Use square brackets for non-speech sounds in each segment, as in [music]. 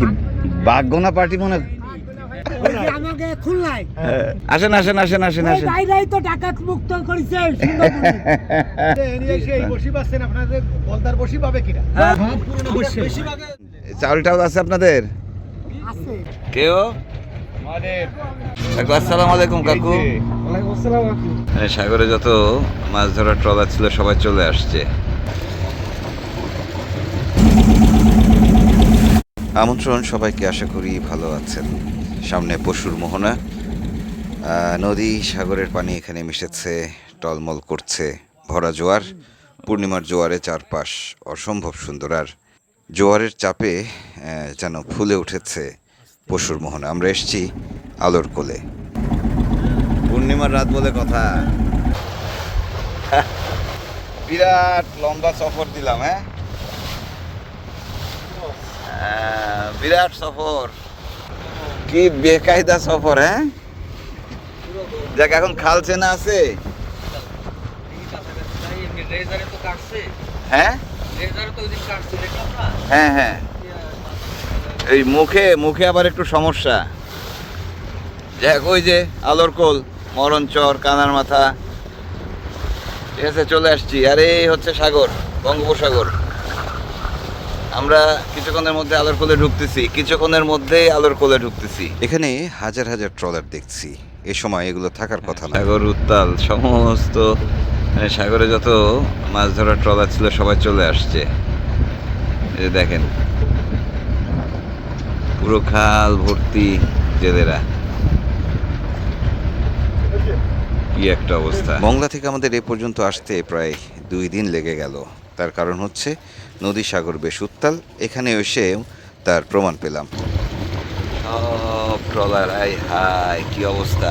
কি বাঘগোনা পার্টি মনে আমাকে খুলনায় হ্যাঁ। আসেন আসেন আসেন আসেন আসেন। বাইরেই তো ডাকাত মুক্ত করেছে সুন্দরবনে। সেই বসি পাচ্ছেন আপনাদের বলদার বসি পাবে কিনা? হ্যাঁ। চাউল টাউল আছে আপনাদের? কেউ কাকু আসসালামু আলাইকুম কাকু। সাগরে যত মাছ ধরার ট্রলার ছিল সবাই চলে আসছে। আমন্ত্রণ সবাইকে আশা করি ভালো আছেন। সামনে পশুর মোহনা। নদী, সাগরের পানি এখানে মিশেছে, টলমল করছে, ভরা জোয়ার। পূর্ণিমার জোয়ারে চারপাশ অসম্ভব সুন্দর আর জোয়ারের চাপে যেন ফুলে উঠেছে পশুর মোহনা। আমরা এসেছি আলোর কোলে। পূর্ণিমার রাত বলে কথা। বিরাট লম্বা সফর দিলাম হ্যাঁ? বিরাট সফর। কি বেকায়দা সফর হ্যাঁ? দেখ, এখন খাল চেনা আছে। হ্যাঁ? হ্যাঁ হ্যাঁ। এই মুখে মুখে আবার একটু সমস্যা। দেখ, ওই যে আলোর কোল মরণচর কানার মাথা। ঠিক আছে, চলে আসছি। আর এই হচ্ছে সাগর, বঙ্গোপসাগর। আমরা কিছুক্ষণের মধ্যে আলোর কোলে ঢুকতেছি কিছুক্ষণের মধ্যেই আলোর কোলে ঢুকতেছি। এখানে হাজার হাজার ট্রলার দেখছি। এ সময় এগুলো থাকার কথা না। সাগর উত্তাল সমস্ত মানে সাগরে যত মাছ ধরার ট্রলার ছিল সবাই চলে আসছে। এই যে দেখেন। পুরো খাল ভর্তি জেলেরা। কি একটা অবস্থা। মংলা থেকে আমাদের এ পর্যন্ত আসতে প্রায় দুই দিন লেগে গেল। তার কারণ হচ্ছে নদী সাগর বেশ উত্তাল, এখানে এসে তার প্রমাণ পেলাম। ট্রলার হাই কি অবস্থা?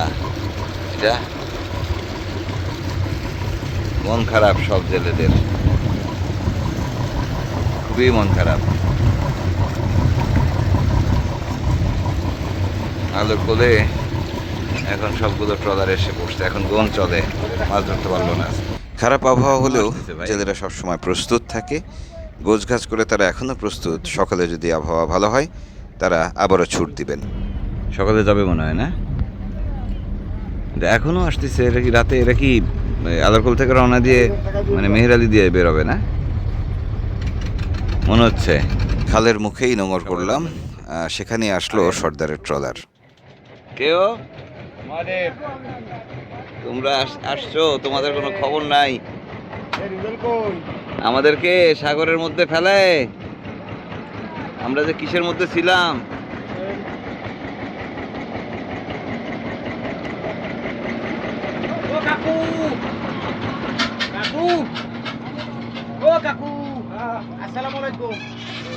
মন খারাপ সব জেলেদের। খুবই মন খারাপ। আলোর কোলে এখন সবগুলো ট্রলার এসে পড়ছে, এখন গোন চলে, মাছ ধরতে পারল না। খারাপ আবহাওয়া হলেও। জেলেরা সবসময় প্রস্তুত থাকে। গোছগাছ করে তারা এখনও প্রস্তুত। সকালে যদি আবহাওয়া ভালো হয় তারা আবারও ছুট দিবেন। সকালে যাবে মনে হয় না? এখনও আসতেছে এরা কি রাতে এরা কি আলারকোল থেকে রওনা দিয়ে মানে মেহেরালি দিয়ে বেরোবে না? মনে হচ্ছে। খালের মুখেই নোংর করলাম। সেখানে আসলো সর্দারের ট্রলার। কেউ তোমরা আস- আসছো তোমাদের কোনো খবর নাই। আমাদেরকে সাগরের মধ্যে ফেলে। আমরা যে কিসের মধ্যে ছিলাম? কাকু! কাকু! ও কাকু! আসসালামু আলাইকুম।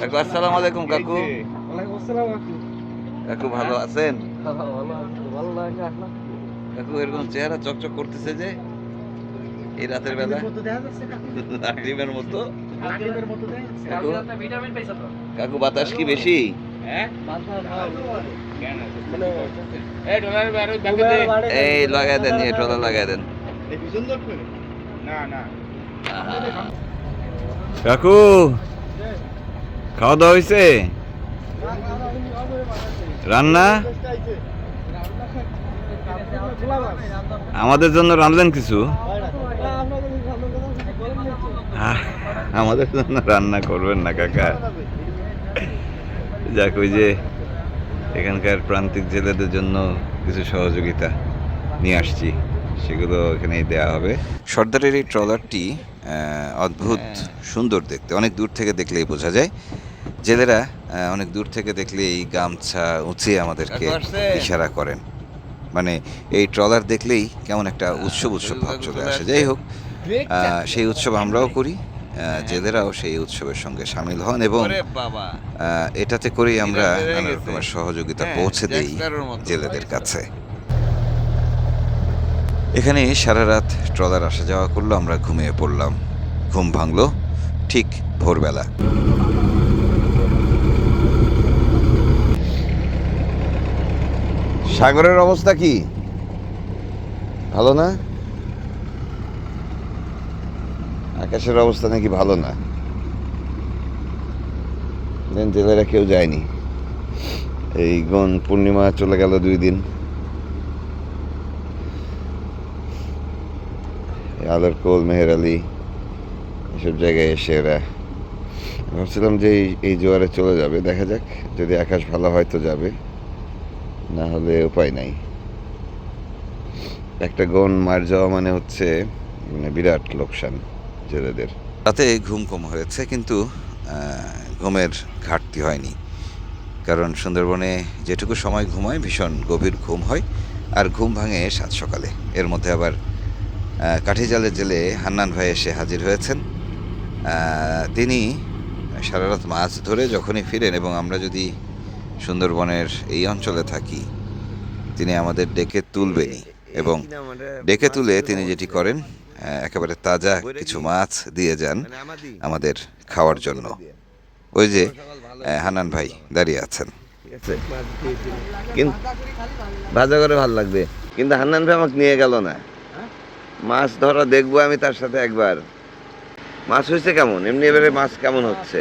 কাকু আসসালামু আলাইকুম কাকু। ওয়ালাইকুম আসসালাম কাকু। কাকু ভালো আছেন? ভালো ভালো লাগে আপনার। কাকু এরকম চেহারা চকচক করতেছে যে এই রাতের বেলা। ডিমের মতো [laughs] কাকু? বাতাস কি বেশি? হ্যাঁ? মানে এই লাগাই দেন এই ট্রলার লাগাই দেন। এই সুন্দর করে? না না। কাকু খাওয়া দাওয়া হয়েছে রান্না? আমাদের জন্য রাঁধলেন কিছু? আমাদের জন্য রান্না করবেন না কাকা। যাক ওই যে এখানকার প্রান্তিক জেলেদের জন্য কিছু সহযোগিতা নিয়ে আসছি। সেগুলো এখানেই দেওয়া হবে। সর্দারের এই ট্রলারটি অদ্ভুত সুন্দর দেখতে। অনেক দূর থেকে দেখলেই বোঝা যায়। জেলেরা অনেক দূর থেকে দেখলেই গামছা উঁচিয়ে আমাদেরকে ইশারা করেন। মানে এই ট্রলার দেখলেই কেমন একটা উৎসব উৎসব ভাব চলে আসে। যাই হোক সেই উৎসব আমরাও করি আহ, জেলেরাও সেই উৎসবের সঙ্গে সামিল হন এবং এটাতে করেই আমরা নানা রকমের সহযোগিতা হ্যাঁ, পৌঁছে দেই। জেলেদের কাছে। এখানে সারা রাত ট্রলার আসা যাওয়া করল আমরা ঘুমিয়ে পড়লাম। ঘুম ভাঙলো ঠিক ভোরবেলা। সাগরের অবস্থা কি? ভালো না? আকাশের অবস্থা নাকি ভালো না? জেলেরা কেউ যায়নি। এই গণ পূর্ণিমা চলে গেল দুই দিন। আলোর কোল, মেহের আলী, এসব জায়গায় এসে এরা ভাবছিলাম যে এই জোয়ারে চলে যাবে। দেখা যাক, যদি আকাশ ভালো হয় তো যাবে। না হলে উপায় নাই। একটা গন মার যাওয়া মানে হচ্ছে মানে বিরাট লোকসান জেলেদের। রাতে ঘুম কম হয়েছে কিন্তু ঘুমের ঘাটতি হয়নি। কারণ সুন্দরবনে যেটুকু সময় ঘুমায়, ভীষণ গভীর ঘুম হয়, আর ঘুম ভাঙে সাত সকালে। এর মধ্যে আবার কাঠিজালের জেলে হান্নান ভাই এসে হাজির হয়েছেন। তিনি সারা রাত মাছ ধরে যখনই ফিরেন এবং আমরা যদি সুন্দরবনের এই অঞ্চলে থাকি। তিনি আমাদের ডেকে তুলবেনই এবং ডেকে তুলে তিনি যেটি করেন একেবারে তাজা কিছু মাছ দিয়ে যান আমাদের খাওয়ার জন্য। ওই যে হানান ভাই দাঁড়িয়ে আছেন। ভাজা করে ভালো লাগবে। কিন্তু হান্নান ভাই আমাকে নিয়ে গেল না। মাছ ধরা দেখব আমি তার সাথে একবার। মাছ হয়েছে কেমন? এমনি এবারে মাছ কেমন হচ্ছে?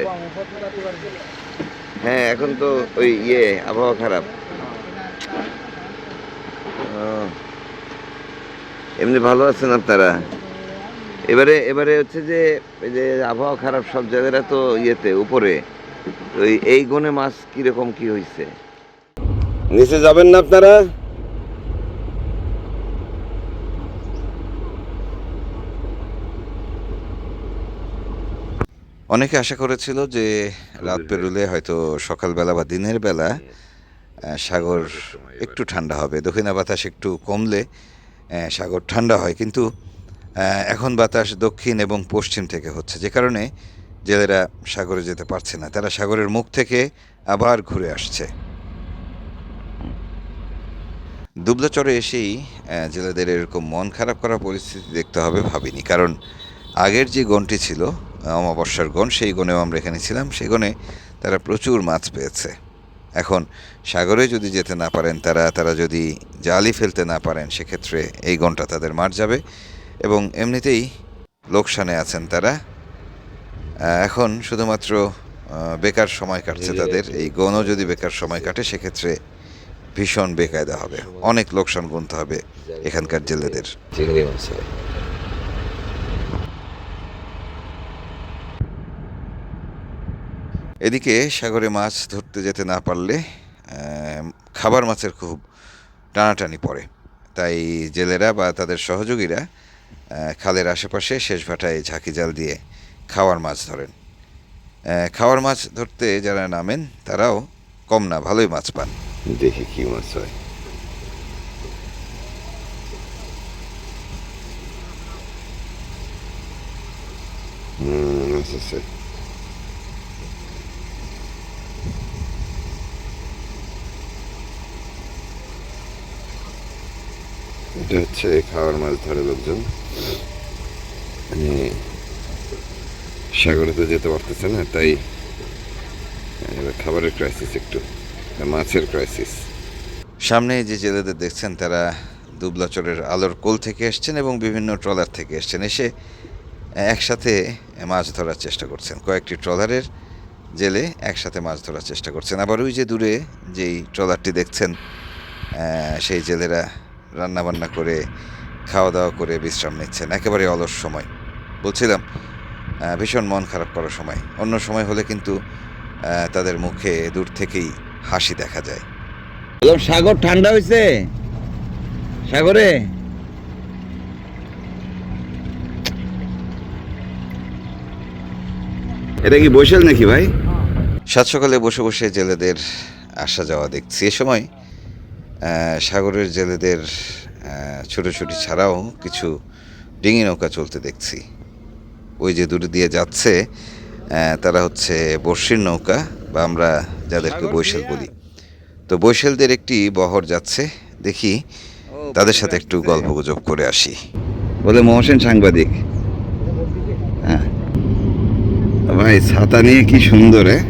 হ্যাঁ এখন তো ওই ইয়ে আবহাওয়া খারাপ। এমনি ভালো আছেন আপনারা? এবারে এবারে হচ্ছে যে, এই যে আবহাওয়া খারাপ সব জায়গাটা তো ইয়েতে, উপরে। ওই এই- গুণে মাছ কীরকম কি হয়েছে নিচে যাবেন না আপনারা? অনেকে আশা করেছিল যে রাত পেরোলে হয়তো সকালবেলা বা দিনের বেলা সাগর একটু ঠান্ডা হবে। দক্ষিণা বাতাস একটু কমলে সাগর ঠান্ডা হয়। কিন্তু এখন বাতাস দক্ষিণ এবং পশ্চিম থেকে হচ্ছে। যে কারণে জেলেরা সাগরে যেতে পারছে না। তারা সাগরের মুখ থেকে আবার ঘুরে আসছে। দুবলাচরে এসেই জেলেদের এরকম মন খারাপ করা পরিস্থিতি দেখতে হবে ভাবিনি। কারণ আগের যে গণটি ছিল অমাবস্যার গণ, সেই গণেও আমরা এখানে ছিলাম। সেই গণে তারা প্রচুর মাছ পেয়েছে। এখন সাগরে যদি যেতে না পারেন তারা তারা যদি জালি ফেলতে না পারেন, সেক্ষেত্রে এই গণটা তাদের মার যাবে। এবং এমনিতেই লোকসানে আছেন তারা। এখন শুধুমাত্র বেকার সময় কাটছে তাদের। এই গণও যদি বেকার সময় কাটে, সেক্ষেত্রে ভীষণ বেকায়দা হবে। অনেক লোকসান গুনতে হবে এখানকার জেলেদের চিংড়ি মাছ এদিকে সাগরে মাছ ধরতে যেতে না পারলে খাবার মাছের খুব টানাটানি পড়ে। তাই জেলেরা বা তাদের সহযোগীরা খালের আশেপাশে শেষ ভাটায় ঝাঁকি জাল দিয়ে খাওয়ার মাছ ধরেন। খাওয়ার মাছ ধরতে যারা নামেন, তারাও কম না, ভালোই মাছ পান। দেখি কি মাছ হয়। হুম আচ্ছা এটা হচ্ছে খাওয়ার মাছ ধরে লোকজন। সাগরে তো যেতে পারতেছে না, তাই খাবারের ক্রাইসিস একটু মাছের ক্রাইসিস সামনে যে জেলেদের দেখছেন, তারা দুবলাচরের আলোর কোল থেকে এসছেন এবং বিভিন্ন ট্রলার থেকে এসছেন। এসে একসাথে মাছ ধরার চেষ্টা করছেন। কয়েকটি ট্রলারের জেলে একসাথে মাছ ধরার চেষ্টা করছেন। আবার ওই যে দূরে যেই ট্রলারটি দেখছেন সেই জেলেরা রান্না বান্না করে খাওয়া দাওয়া করে বিশ্রাম নিচ্ছেন। একেবারে অলস সময়। বলছিলাম ভীষণ মন খারাপ করার সময়। অন্য সময় হলে কিন্তু তাদের মুখে দূর থেকেই হাসি দেখা যায়। সাগর ঠান্ডা হয়েছে সাগরে? এটা কি বৈশাল নাকি ভাই? সাত সকালে বসে বসে জেলেদের আসা যাওয়া দেখছি। এ সময় সাগরের জেলেদের ছোটাছুটি ছাড়াও কিছু ডিঙি নৌকা চলতে দেখছি। ওই যে দূরে দিয়ে যাচ্ছে তারা হচ্ছে বর্ষির নৌকা বা আমরা যাদেরকে বৈশাল বলি। তো বৈশালদের একটি বহর যাচ্ছে দেখি তাদের সাথে একটু গল্প গুজব করে আসি। বলে মহসেন সাংবাদিক। হ্যাঁ। ভাই ছাতা নিয়ে কি সুন্দর হ্যাঁ?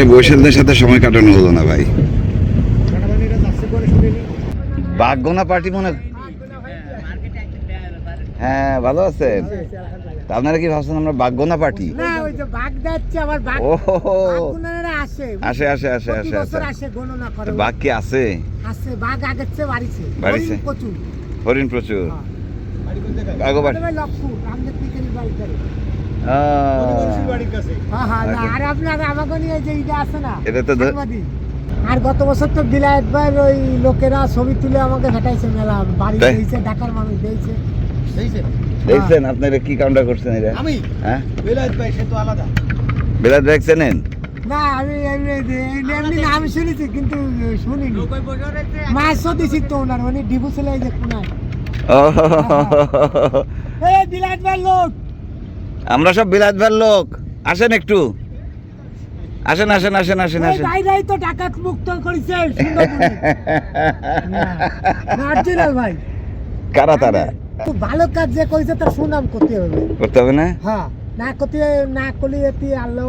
এবারে বৈশালদের সাথে সময় কাটানো হলো না ভাই। কাটাবানিটা যাচ্ছে করে শুনে নি বাঘগোনা পার্টি মনে হ্যাঁ ভালো আছেন? তা আপনারা কি ভাবছেন আমরা বাগগোনা পার্টি? আসে। আসে আসে আসে আসে বাঘ কি আছে? বাড়িছে। বাড়িছে? হরিণ প্রচুর। হরিণ প্রচুর। হ্যাঁ। বাড়ি। হ্যাঁ হ্যাঁ না, আচ্ছা। আর আপনার আমাকে নিয়ে যে ইটা আছে না এটা তো আর গত বছর তো বিলায়ত ভাই ওই লোকেরা ছবি তুলে আমাকে মেলা বাড়ি দিয়েছে ঢাকার মানুষ দিয়েছে। দেখছেন আপনারা কি কামটা করছেন এটা আমি? হ্যাঁ? বিলাত ভাই সে তো আলাদা। দেখছেন না আমি এমনি নাম শুনেছি কিন্তু শুনিনি। মাছও দিছি তো ওনার উনি ডিবু ছেলে যে কোনায়। এই বিলায়ত ভাই লোক! আমরা সব বিলাত ভাইয়ের লোক। আসেন একটু। আসেন আসেন আসেন আসেন আসেন। ভাইরাই তো ডাকাত মুক্ত করেছে অরিজিনাল ভাই। কারা তারা? খুব ভালো কাজ যে করেছে তার সুনাম করতে হবে। করতে হবে না? হ্যাঁ না করতে না করলে এটি আল্লাহ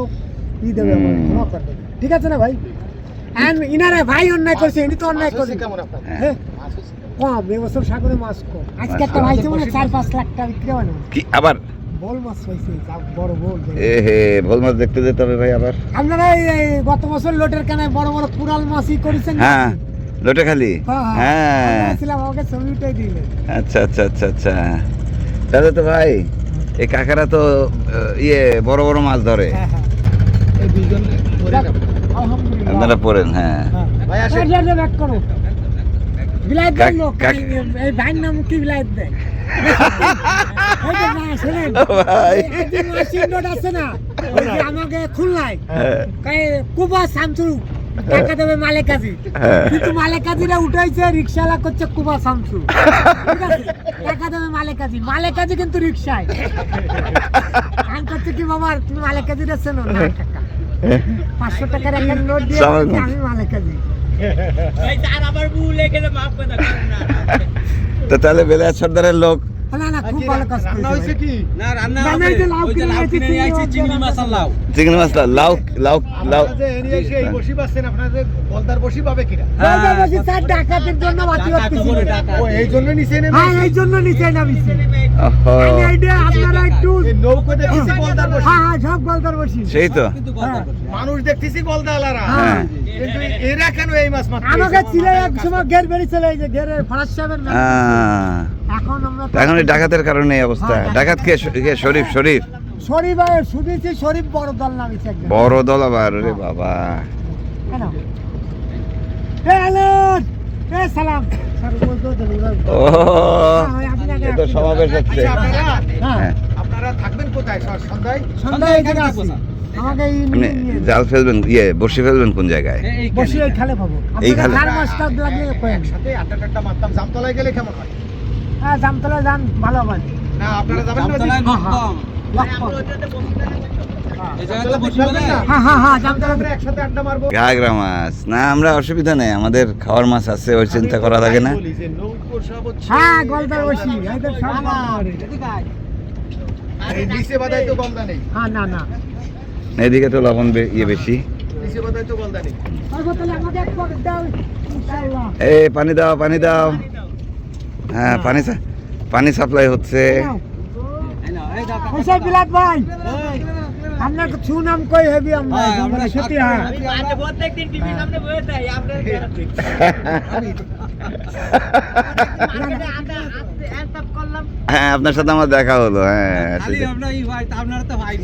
ই দেবে ক্ষমা করবে ঠিক আছে না ভাই? আর ইনারা ভাই অন্যায় করছে ইনি তো অন্যায় করছে। কেমন আপনার? হ্যাঁ, কম এবছর সাগরে মাছ কম। আজকে একটা ভাইছে মানে চার পাঁচ লাখ টাকা বিক্রি হয় না। কি আবার? বল মাছ হয়েছে বড় বল এ হে ভোল মাছ দেখতে যেতে হবে ভাই আবার। আপনারা এই গত বছর লোটের কানায় বড় বড় কুড়াল মাছই করেছেন হ্যাঁ লোটে খালি? হ্যাঁ হ্যাঁ। হ্যাঁ। আমাকে দিলেন আচ্ছা আচ্ছা আচ্ছা আচ্ছা। তাহলে তো ভাই এই কাকারা তো ইয়ে বড় বড় মাছ ধরে। হ্যাঁ হ্যাঁ। আপনারা পড়েন হ্যাঁ। হ্যাঁ। ভাই আসেন। ব্যাক করো। বিলাইত এই- ভাইয়ের নাম কি বিলাইত দেয়? ভাই আমাকে খুলনায়, হ্যাঁ, কুবা শামসু, টাকা দেবে মালে কাজী। কিন্তু মালে কাজীরা উঠাইছে, রিক্সাওয়ালা করছে কুবা শামসু। ঠিক আছে? টাকা দেবে মালে কাজী। মালে কাজী কিন্তু রিক্সায়। আমি করছে কি বাবা, তুমি মালে কাজীরা চেনো? না, কাকা। পাঁচশো টাকার একটা নোট দিয়ে আমি মালে কাজী খুব ভালো কাজ রান্না করেছে হয়েছে তাহলে কি? সর্দারের চিংড়ি মাছ লাউ। লাউ। লাউ এই জন্য নিচে নেমে হ্যাঁ এই জন্য নিচে নামিছি। ওহো, আমি আইডিয়া আপনারা দেখতেছি বলদার বসি হ্যাঁ হ্যাঁ সব গলদার বসি সেই তো। করছে। মানুষ দেখতেছি গলদালারা হ্যাঁ। কিন্তু এরা কেন এই মাছ মারতে আমাকে বলদার এক সময় গের বেরিয়ে চলে যে গেরের ফরাজ সাহেবের এখন আমরা এখন ডাকাতের কারণে এই অবস্থা। হ্যাঁ, ডাকাত কে কে? শরীফ শরীফ। শরীফ ভাই শুনেছি শরীফ বড় দল নামিছে বড় দল আবার রে বাবা। কেন এ সালাম। ও হ্যাঁ, সমাবেশ হচ্ছে। আচ্ছা, হ্যাঁ। হ্যাঁ আপনারা থাকবেন কোথায়? সন্ধ্যায়? সন্ধ্যায় এখানে এখানে আসি বসা। আমাকে এই জাল ফেলবেন ইয়ে বসে ফেলবেন কোন জায়গায়? বসে এই খালে পাবো। এই খালে? চার মাসটা লাগলে কয়েন। একসাথে আড্ডা টাড্ডা মারতাম জামতলায় গেলে কেমন হয়? হ্যাঁ জামতলা যান ভালো হয়। না আপনারা যাবেন না জামতলায় হ্যাঁ, হ্যাঁ। হ্যাঁ। হ্যাঁ হ্যাঁ আমরা একসাথে আড্ডা মারবো। ঘাগরা মাছ না আমরা অসুবিধা নেই আমাদের খাওয়ার মাছ আছে ওই চিন্তা করা লাগে না। হ্যাঁ গলদার বসি এদের সব গলদা করে। এই নিচে বাদায় তো গলদা নেই। হ্যাঁ না না। এদিকে তো লবণ ইয়ে বেশি। নিচে তো নেই। এ পানি দাও পানি দাও। হ্যাঁ পানি পানি সাপ্লাই হচ্ছে। দাও। বিলাত ভাই। কই হেবি আমরা সত্যি হ্যাঁ। [laughs] তা আপনারা তো ভাই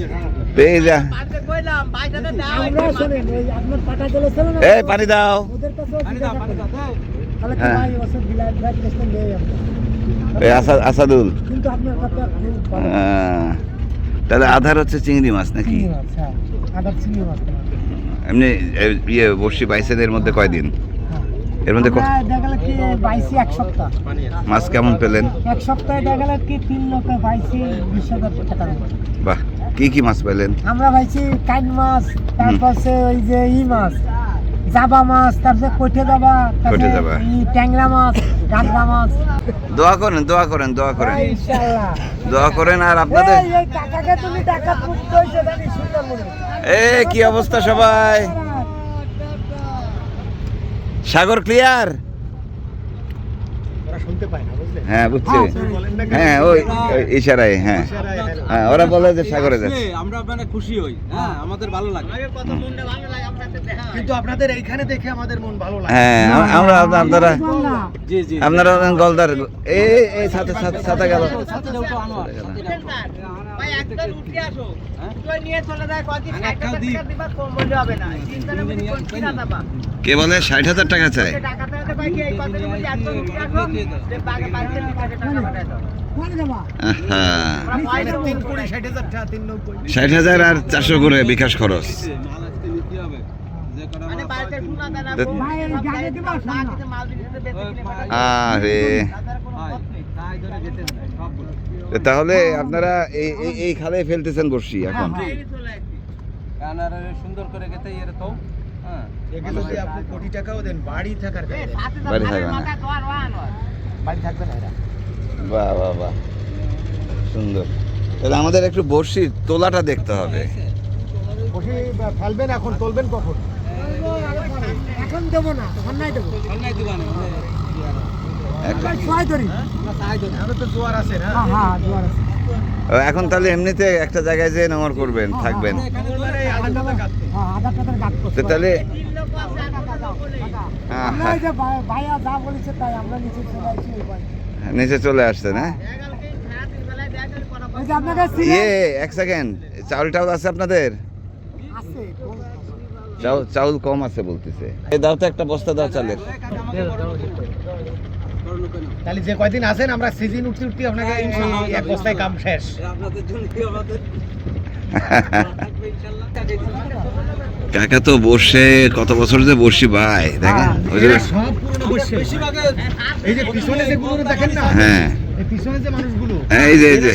এই যা আমরা শোনেন ওই আপনার পাটা গেলে ছিল না এই পানি দাও। হ্যাঁ। আসাদুল। আহ, তাহলে আধার হচ্ছে চিংড়ি মাছ নাকি? চিংড়ি মাছ হ্যাঁ আদার চিংড়ি মাছ। এমনি ইয়ে বর্ষি বাইসেন এর মধ্যে কয়দিন? হ্যাঁ এর মধ্যে মাছ কেমন পেলেন? এক সপ্তাহে দেখা গেল কি তিন লোকে বাইশে বিশ হাজার বাহ কি কি মাছ পেলেন? আমরা ভাইছি কাইন মাছ তারপরে ওই যে ই মাছ জাবা মাছ তারপরে জাবা কইঠে জাবা। ই ট্যাংরা মাছ গাগরা মাছ। দোয়া করেন দোয়া করেন দোয়া করেন। ইনশাআল্লাহ। দোয়া করেন আর আপনাদের এই এই কাকাকে তুমি টাকা মুক্ত হইছে জানি সুন্দর এ কি অবস্থা সবাই? সাগর ক্লিয়ার? ওরা শুনতে পায় না বুঝলেন হ্যাঁ বুঝছি। হ্যাঁ? হ্যাঁ ওই ওই ইশারায় হ্যাঁ। হ্যাঁ ওরা বলে যে সাগরে যাচ্ছে। আমরা মানে খুশি হই হ্যাঁ আমাদের ভালো লাগে। কিন্তু আপনাদের এইখানে দেখে আমাদের মন ভালো লাগে। হ্যাঁ আমরা আপনারা জি জি আপনারা গলদার এই এই সাথে সাথে সাথে গেল। সাথে ভাই উঠে আসো। হ্যাঁ? তুই নিয়ে চলে যায় কদিন আমি ষাট একটাও হাজার দিই। টাকা দিবা কম বললে হবে না। চিন্তার মধ্যে কোন কিনা দাবা কে বলে? ষাট হাজার টাকা চাই। টাকা এই মধ্যে উঠে আসো। যে বাগে টাকা দাও। ষাট হাজার আর চারশো করে বিকাশ খরচ। আরে হয়, তাহলে আপনারা এই এই- এই খালে ফেলতেছেন বসি এখন হ্যাঁ, সুন্দর করে গেতে এর তো হ্যাঁ এগুলো আপনি কোটি টাকাও দেন বাড়ি থাকার এই জায়গা নেই। সাথে বাড়ি থাকবে না। মাথা দোয়ার ওয়ান হয় বাড়ি থাকবে না বাহ বাহ বাহ সুন্দর তাহলে আমাদের একটু বড়শির তোলাটা দেখতে হবে বসে ফেলবেন এখন তুলবেন কখন এখন দেবো না অন্যায় দেবো অন্যায় দিবা না মানে এক- ভাই, ছয় ধরি আমরা সাহায্য না এখন হ্যাঁ হ্যাঁ তাহলে এমনিতে একটা জায়গায় যেয়ে নোংর করবেন, থাকবেন। হ্যাঁ তাহলে নিচে চলে আসছি এই বাড়ি। নিচে চলে আসছে না? এগালকে সারা দিন বেলায় ব্যাগ করে করা এই যে আপনাদের ইয়ে এক সেকেন্ড। চাউল টাউল আছে আপনাদের? চাউল কম আছে বলতেছে। দাও তো একটা বস্তা দাও চালের। তাহলে যে কয়দিন আছেন আমরা সিজন উঠতে উঠতে আপনাকে এই এক বস্তায় কাম শেষ। আপনাদের জন্য আমাদের কাকা তো বসে কত বছর যে বসি ভাই দেখেন ওই যে সব পুরনো বসছে এই যে পিছনে যে গুলো দেখেন না হ্যাঁ। এই পিছনে যে মানুষগুলো এই যে এই যে।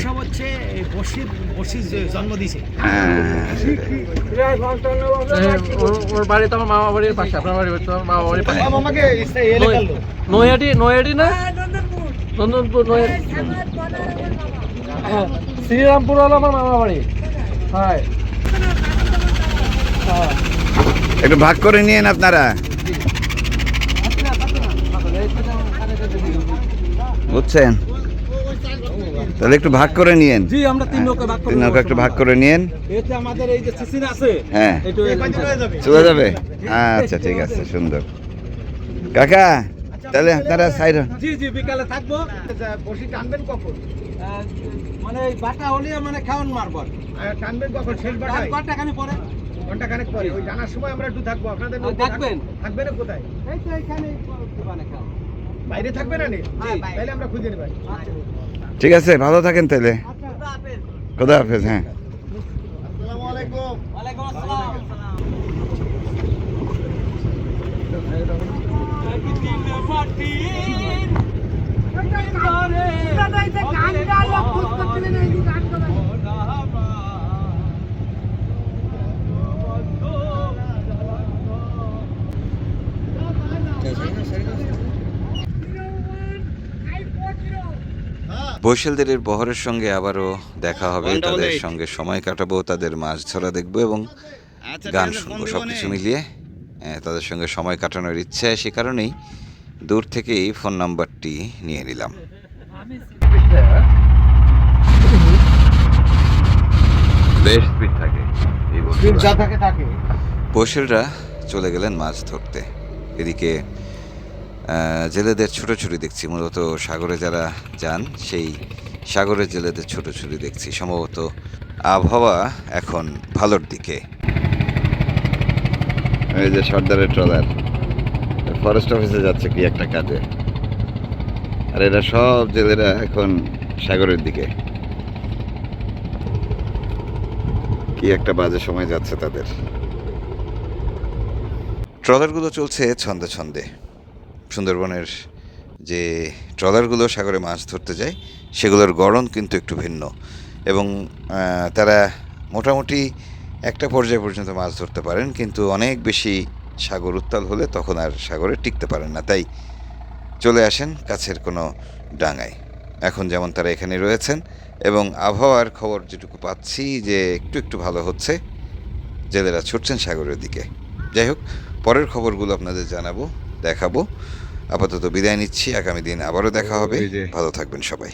এরা সব হচ্ছে এই বসি বসি জন্ম দিছে হ্যাঁ ওর বাড়ি তো আমার মামা বাড়ির পাশে আপনার বাড়ি তো মামা বাড়ির পাশে আমাকে এই এলাকার লোক নৈহাটি নৈহাটি না নন্দনপুর হ্যাঁ শ্রীরামপুর হলো আমার মামা বাড়ি হ্যাঁ একটু ভাগ করে নিয়েন আপনারা বুঝছেন তাহলে একটু ভাগ করে নিয়েন। জি আমরা তিন নৌকা ভাগ করে তিন নৌকা একটু ভাগ করে নিয়েন। এতে আমাদের এই যে সিসিন আছে হ্যাঁ। চলে যাবে? আচ্ছা ঠিক আছে সুন্দর। কাকা তাহলে আপনারা সাইড হন। জি জি বিকালে থাকব। আচ্ছা, বসি টানবেন কখন? মানে এই বাটা হলে মানে খাওয়ান মারবো। টানবেন কখন? শেষ বাটায়? কটা খানি পরে? ঘণ্টা খানেক পরে। ওই টানার সময় আমরা একটু থাকব। আপনাদের থাকবেন? থাক- থাকবেন? না কোথায়? এই তো এখানে দোকানে খাও বাইরে থাকবে না নে হ্যাঁ, তাহলে আমরা খুঁজে নেব ঠিক আছে ভালো থাকেন তাহলে। খোদা হাফেজ হ্যাঁ। আসসালামু আলাইকুম ওয়ালাইকুম আসসালাম দাদা, এই যে গান গাইলো, খোঁজ করছিলেন, এই যে গান গাইলো। বৈশালদের বহরের সঙ্গে আবারও দেখা হবে তাদের সঙ্গে সময় কাটাবো তাদের মাছ ধরা দেখব এবং গান শুনব সব কিছু মিলিয়ে। আহ, তাদের সঙ্গে সময় কাটানোর ইচ্ছে সে কারণেই দূর থেকেই ফোন নাম্বারটি নিয়ে নিলাম। বেশ স্পিড থাকে এই বস্তুটা। যা থাকে থাকে বৈশালরা চলে গেলেন মাছ ধরতে। এদিকে জেলেদের ছোটো ছুরি দেখছি। মূলত সাগরে যারা যান সেই সাগরের জেলেদের ছোটো ছুরি দেখছি। সম্ভবত আবহাওয়া এখন ভালোর দিকে। এই যে সর্দারের ট্রলার ফরেস্ট অফিসে যাচ্ছে কি একটা কাজে। আর এরা সব জেলেরা এখন সাগরের দিকে। কি একটা বাজে সময় যাচ্ছে তাদের। ট্রলারগুলো চলছে ছন্দে ছন্দে। সুন্দরবনের যে ট্রলারগুলো সাগরে মাছ ধরতে যায়, সেগুলোর গড়ন কিন্তু একটু ভিন্ন। এবং তারা মোটামুটি একটা পর্যায় পর্যন্ত মাছ ধরতে পারেন, কিন্তু অনেক বেশি সাগর উত্তাল হলে তখন আর সাগরে টিকতে পারেন না। তাই চলে আসেন কাছের কোনো ডাঙায়। এখন যেমন তারা এখানে রয়েছেন, এবং আবহাওয়ার খবর যেটুকু পাচ্ছি যে একটু একটু ভালো হচ্ছে, জেলেরা ছুটছেন সাগরের দিকে। যাই হোক, পরের খবরগুলো আপনাদের জানাব, দেখাবো। আপাতত বিদায় নিচ্ছি আগামী দিন আবারও দেখা হবে। ভালো থাকবেন সবাই।